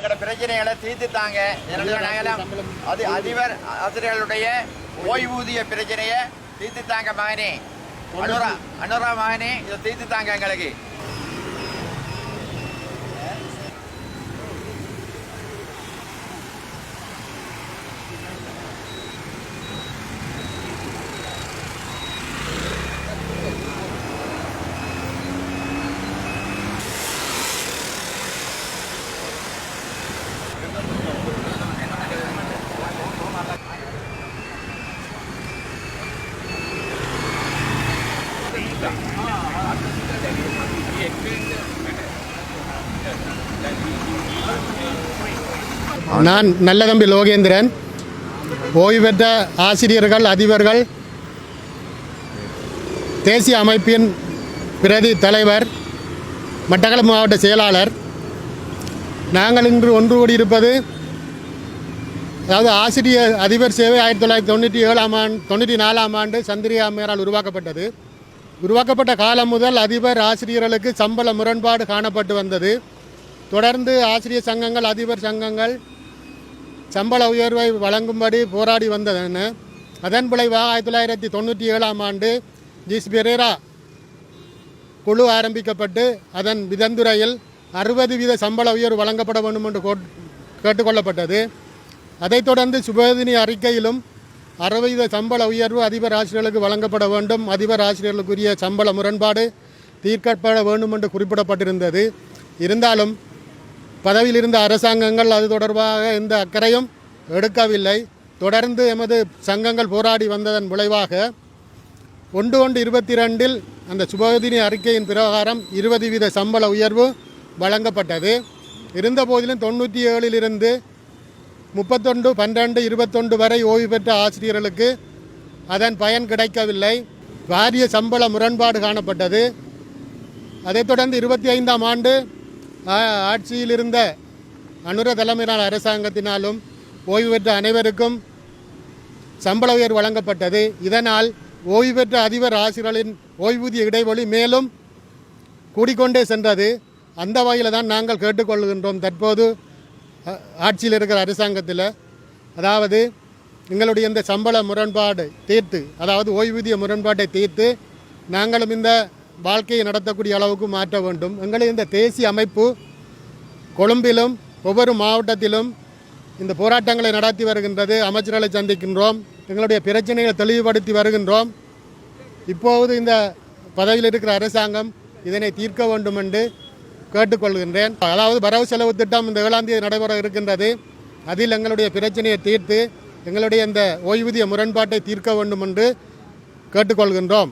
எங்களோட பிரச்சனைகளை தீர்த்துத்தாங்க அது அதிபர் ஆசிரியர்களுடைய ஓய்வூதிய பிரச்சனையை தீர்த்துத்தாங்க மகனே. அனுரா அனுரா மகனே இதை தீர்த்துத்தாங்க எங்களுக்கு. நான் நல்லதம்பி லோகேந்திரன். ஓய்வு பெற்ற ஆசிரியர்கள் அதிபர்கள் தேசிய அமைப்பின் பிரதி தலைவர் மட்டக்களப்பு மாவட்ட செயலாளர். நாங்கள் இன்று ஒன்று கூடி இருப்பது அதாவது ஆசிரியர் அதிபர் சேவை ஆயிரத்தி தொள்ளாயிரத்தி தொண்ணூற்றி ஏழாம் ஆண்டு தொண்ணூற்றி நாலாம் ஆண்டு சந்திரிகா மேரால் உருவாக்கப்பட்டது. உருவாக்கப்பட்ட காலம் முதல் அதிபர் ஆசிரியர்களுக்கு சம்பள முரண்பாடு காணப்பட்டு வந்தது. தொடர்ந்து ஆசிரியர் சங்கங்கள் அதிபர் சங்கங்கள் சம்பள உயர்வை வழங்கும்படி போராடி வந்தன அதன் விளைவாக ஆயிரத்தி தொள்ளாயிரத்தி தொண்ணூற்றி ஏழாம் ஆண்டு ஜிஸ் பெரேரா குழு ஆரம்பிக்கப்பட்டு அதன் விதந்துரையில் அறுபது வீத சம்பள உயர்வு வழங்கப்பட வேண்டும் என்று கோட்- கேட்டுக்கொள்ளப்பட்டது. அதைத் தொடர்ந்து சுபோதினி அறிக்கையிலும் அறுபது சம்பள உயர்வு அதிபர் ஆசிரியர்களுக்கு வழங்கப்பட வேண்டும். அதிபர் ஆசிரியர்களுக்குரிய சம்பள முரண்பாடு தீர்க்கப்பட வேண்டும் என்று குறிப்பிடப்பட்டிருந்தது. இருந்தாலும் பதவியில் இருந்த அரசாங்கங்கள் அது தொடர்பாக எந்த அக்கறையும் எடுக்கவில்லை. தொடர்ந்து எமது சங்கங்கள் போராடி வந்ததன் விளைவாக ஒன்று ஒன்று இருபத்தி ரெண்டில் அந்த சுபோதினி அறிக்கையின் பிரகாரம் இருபது வீத சம்பள உயர்வு வழங்கப்பட்டது. இருந்த போதிலும் தொண்ணூற்றி ஏழிலிருந்து முப்பத்தொன்று பன்னிரெண்டு இருபத்தொன்று வரை ஓய்வு பெற்ற ஆசிரியர்களுக்கு அதன் பயன் கிடைக்கவில்லை. வாரிய சம்பள முரண்பாடு காணப்பட்டது. அதைத் தொடர்ந்து இருபத்தி ஐந்தாம் ஆண்டு ஆட்சியில் இருந்த அனுர தலைமையிலான அரசாங்கத்தினாலும் ஓய்வு பெற்ற அனைவருக்கும் சம்பள உயர்வு வழங்கப்பட்டது. இதனால் ஓய்வு பெற்ற அதிபர் ஆசிரியர்களின் ஓய்வூதிய இடைவெளி மேலும் கூடிக்கொண்டே சென்றது. அந்த வகையில் தான் நாங்கள் கேட்டுக்கொள்கின்றோம் தற்போது ஆட்சியில் இருக்கிற அரசாங்கத்தில். அதாவது எங்களுடைய இந்த சம்பள முரண்பாடு தீர்த்து அதாவது ஓய்வூதிய முரண்பாட்டை தீர்த்து நாங்களும் இந்த வாழ்க்கையை நடத்தக்கூடிய அளவுக்கு மாற்ற வேண்டும். எங்களை இந்த தேசிய அமைப்பு கொழும்பிலும் ஒவ்வொரு மாவட்டத்திலும் இந்த போராட்டங்களை நடத்தி வருகின்றது. அமைச்சர்களை சந்திக்கின்றோம். எங்களுடைய பிரச்சனைகளை தெளிவுபடுத்தி வருகின்றோம். இப்போது இந்த பதவியில் இருக்கிற அரசாங்கம் இதனை தீர்க்க வேண்டும் என்று கேட்டுக்கொள்கின்றேன். அதாவது வரவு செலவு திட்டம் இந்த ஏழாம் தேதி நடைபெற இருக்கின்றது. அதில் எங்களுடைய பிரச்சனையை தீர்த்து எங்களுடைய இந்த ஓய்வூதிய முரண்பாட்டை தீர்க்க வேண்டும் என்று கேட்டுக்கொள்கின்றோம்.